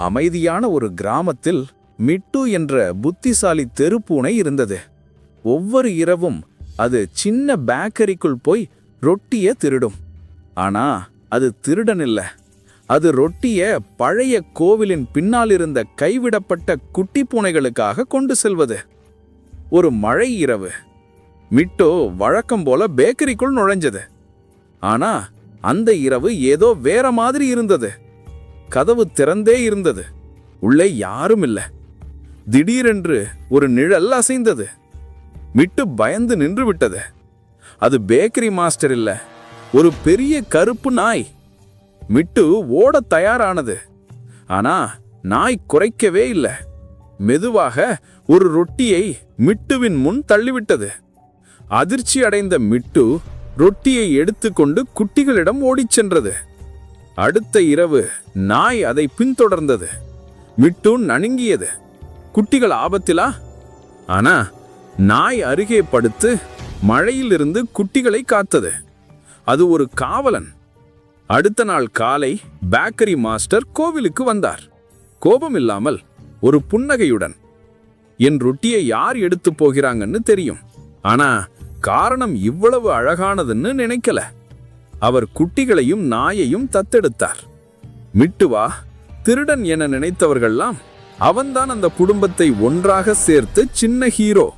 அமைதியான ஒரு கிராமத்தில் மிட்டு என்ற புத்திசாலி தெருப்பூனை இருந்தது. ஒவ்வொரு இரவும் அது சின்ன பேக்கரிக்குள் போய் ரொட்டிய திருடும். ஆனா அது திருடன் இல்ல அது ரொட்டிய பழைய கோவிலின் பின்னால் இருந்த கைவிடப்பட்ட குட்டி பூனைகளுக்காக கொண்டு செல்வது. ஒரு மழை இரவு. மிட்டோ வழக்கம் போல பேக்கரிக்குள் நுழைஞ்சது. ஆனா அந்த இரவு ஏதோ வேற மாதிரி இருந்தது. கதவு திறந்தே இருந்தது. உள்ளே யாரும் இல்லை. திடீரென்று ஒரு நிழல் அசைந்தது. மிட்டு பயந்து நின்று விட்டது. அது பேக்கரி மாஸ்டர் இல்ல. ஒரு பெரிய கருப்பு நாய். மிட்டு ஓட தயாரானது. ஆனா நாய் குறைக்கவே இல்லை. மெதுவாக ஒரு ரொட்டியை மிட்டுவின் முன் தள்ளிவிட்டது. அதிர்ச்சி அடைந்த மிட்டு ரொட்டியை எடுத்துக்கொண்டு குட்டிகளிடம் ஓடிச் சென்றது. அடுத்த இரவு நாய் அதை பின்தொடர்ந்தது. மிட்டு நணுங்கியது. குட்டிகள் ஆபத்திலா? ஆனா நாய் அருகே படுத்து மழையிலிருந்து குட்டிகளை காத்தது. அது ஒரு காவலன். அடுத்த நாள் காலை பேக்கரி மாஸ்டர் கோவிலுக்கு வந்தார். கோபம் இல்லாமல் ஒரு புன்னகையுடன் என் ரொட்டியை யார் எடுத்து போகிறாங்கன்னு தெரியும். ஆனா காரணம் இவ்வளவு அழகானதுன்னு நினைக்கல. அவர் குட்டிகளையும் நாயையும் தத்தெடுத்தார். மிட்டுவா திருடன் என நினைத்தவர்கள்லாம் அவன்தான் அந்த குடும்பத்தை ஒன்றாக சேர்த்து சின்ன ஹீரோ.